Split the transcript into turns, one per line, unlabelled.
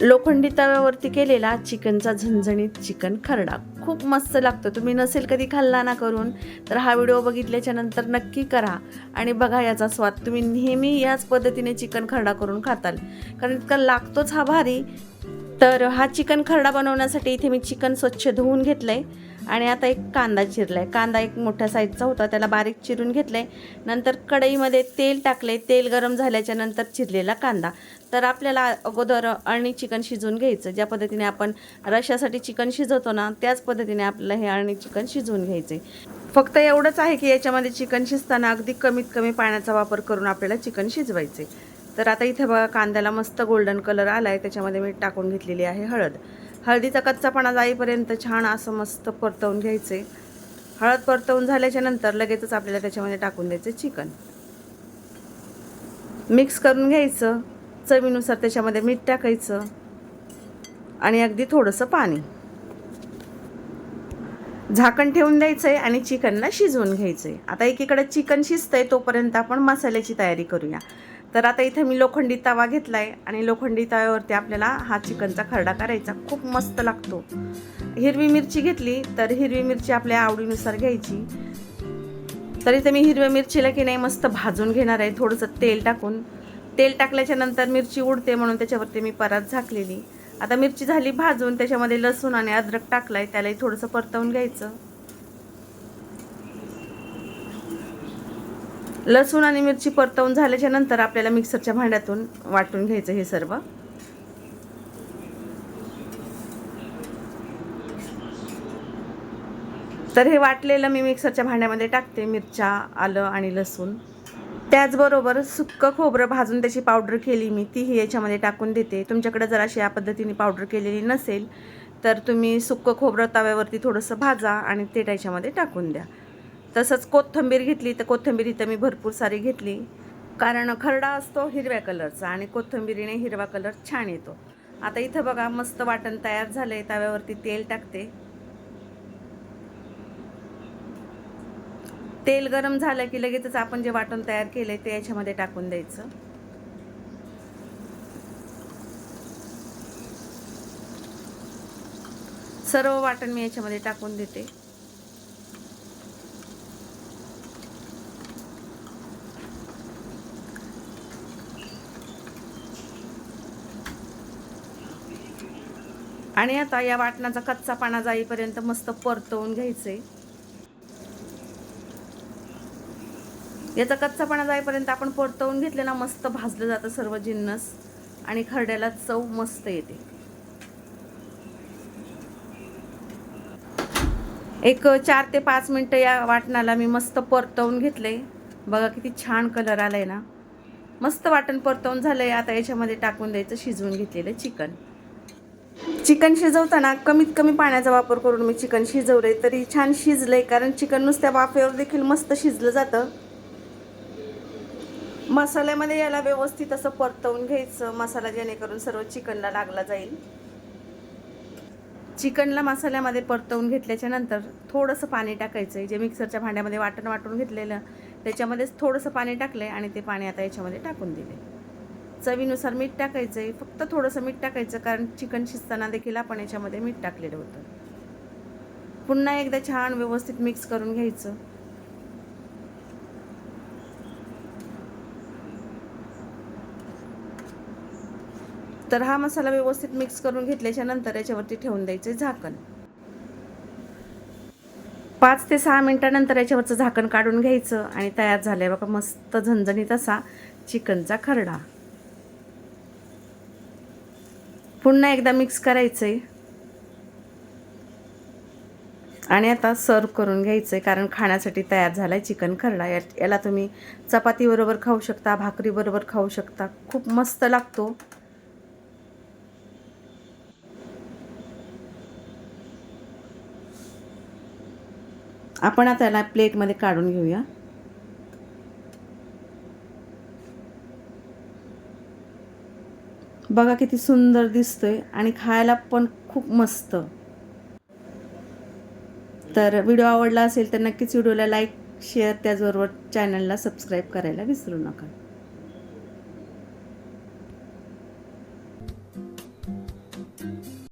लोखंडी तव्यावरती केलेला चिकनचा झणझणीत चिकन खरडा. खूप मस्त लागतो. तुम्ही नसेल कधी खाल्ला ना करून तर हा व्हिडिओ बघितल्याच्या नंतर नक्की करा आणि बघा याचा स्वाद. तुम्ही नेहमी याच पद्धतीने चिकन खरडा करून खाताल. कारण इतका लागतोच हा भारी तर हा चिकन खरडा बनवण्यासाठी इथे मी चिकन स्वच्छ धुवून घेतलं आहे आणि आता एक कांदा चिरला आहे कांदा एक मोठ्या साईजचा होता. त्याला बारीक चिरून घेतलं आहे नंतर कढईमध्ये तेल टाकले तेल गरम झाल्याच्यानंतर चिरलेला कांदा. तर आपल्याला अगोदर अळणी चिकन शिजवून घ्यायचं. ज्या पद्धतीने आपण रशासाठी चिकन शिजवतो ना त्याच पद्धतीने आपल्याला हे अळणी चिकन शिजवून घ्यायचं आहे फक्त एवढंच आहे की याच्यामध्ये चिकन शिजताना अगदी कमीत कमी पाण्याचा वापर करून आपल्याला चिकन शिजवायचे तर आता इथे बघा कांद्याला मस्त गोल्डन कलर आला आहे त्याच्यामध्ये मी टाकून घेतलेली आहे हळद. हळदीचा कच्चापणा जाईपर्यंत छान असं मस्त परतवून घ्यायचे. हळद परतवून झाल्याच्यानंतर लगेचच आपल्याला त्याच्यामध्ये टाकून द्यायचं चिकन. मिक्स करून घ्यायचं. चवीनुसार त्याच्यामध्ये मीठ टाकायचं. आणि अगदी थोडंसं पाणी. झाकण ठेवून द्यायचं आहे आणि चिकनला शिजवून घ्यायचं आहे आता एकीकडे चिकन शिजतंय तोपर्यंत आपण मसाल्याची तयारी करूया. तर आता इथे मी लोखंडी तवा घेतला आहे आणि लोखंडी तव्यावरती आपल्याला हा चिकनचा खरडा करायचा. खूप मस्त लागतो. हिरवी मिरची घेतली तर हिरवी मिरची आपल्या आवडीनुसार घ्यायची. तर इथे मी हिरव्या मिरचीला की नाही मस्त भाजून घेणार आहे थोडंसं तेल टाकून. तेल टाकल्याच्या नंतर मिरची उडते म्हणून त्याच्यावरती मी परत झाकलेली. आता मिरची झाली भाजून त्याच्यामध्ये लसूण आणि अद्रक टाकलाय त्यालाही थोडंसं परतवून घ्यायचं. लसूण आणि मिरची परतवून झाल्याच्यानंतर आपल्याला मिक्सरच्या भांड्यातून वाटून घ्यायचं हे सर्व. तर हे वाटलेलं मी मिक्सरच्या भांड्यामध्ये टाकते मिरच्या आलं आणि लसूण. त्याचबरोबर सुक्कं खोबरं भाजून त्याची पावडर केली मी तीही याच्यामध्ये टाकून देते. तुमच्याकडे जर अशी या पद्धतीने पावडर केलेली नसेल तर तुम्ही सुक्कं खोबरं तव्यावरती थोडंसं भाजा आणि ते त्याच्यामध्ये टाकून द्या. तसंच कोथिंबीर घेतली तर कोथंबीर इथं मी भरपूर सारी घेतली. कारण खरडा असतो हिरव्या कलरचा आणि कोथिंबीरीने हिरवा कलर छान येतो. आता इथं बघा मस्त वाटण तयार झालं आहे तव्यावरती तेल टाकते. तेल गरम झालं की लगेचच आपण जे वाटण तयार केले ते याच्यामध्ये टाकून द्यायचं. सर्व वाटण मी याच्यामध्ये टाकून देते. आणि आता या वाटणाचा कच्चा पाना जाईपर्यंत मस्त परतवून घ्यायचंय. याचा कच्चापणा जाईपर्यंत आपण परतवून घेतले ना मस्त भाजलं जातं सर्व जिन्नस आणि खरड्याला चव मस्त येते. एक चार ते पाच मिनटं या वाटणाला मी मस्त परतवून घेतले. बघा किती छान कलर आलाय ना. मस्त वाटण परतवून झालंय. आता याच्यामध्ये टाकून द्यायचं शिजवून घेतलेलं चिकन. चिकन शिजवताना कमीत कमी पाण्याचा वापर करून मी चिकन शिजवलंय तरी छान शिजलंय कारण चिकन नुसत्या वाफेवर देखील मस्त शिजलं जातं. मसाल्यामध्ये याला व्यवस्थित असं परतवून घ्यायचं मसाला जेणेकरून सर्व चिकनला लागला जाईल. चिकनला मसाल्यामध्ये परतवून घेतल्याच्या नंतर थोडंसं पाणी टाकायचं आहे जे मिक्सरच्या भांड्यामध्ये वाटण वाटून घेतलेलं त्याच्यामध्येच थोडंसं पाणी टाकलं आहे आणि ते पाणी आता याच्यामध्ये टाकून दिले चवीनुसार मीठ टाकायचं आहे फक्त थोडंसं मीठ टाकायचं कारण चिकन शिजताना देखील आपण याच्यामध्ये मीठ टाकलेलं होतं. पुन्हा एकदा छान व्यवस्थित मिक्स करून घ्यायचं. तर हा मसाला व्यवस्थित मिक्स करून घेतल्याच्या नंतर याच्यावरती ठेवून द्यायचं झाकण. पाच ते सहा मिनिटानंतर याच्यावरचं झाकण काढून घ्यायचं आणि तयार झालं आहे बघा मस्त झणझणीत असा चिकनचा खरडा. पुन्हा एकदा मिक्स करायचं आहे आणि आता सर्व करून घ्यायचं आहे कारण खाण्यासाठी तयार झालाय चिकन खरडा. या- याला तुम्ही चपातीबरोबर खाऊ शकता भाकरीबरोबर खाऊ शकता. खूप मस्त लागतो. आपण आता याला प्लेटमध्ये काढून घेऊया. बघा किती सुंदर दिसतोय आणि खायला पण खूप मस्त. तर व्हिडिओ आवडला असेल तर नक्कीच व्हिडिओला लाईक शेअर त्याचबरोबर चॅनलला सबस्क्राईब करायला विसरू नका.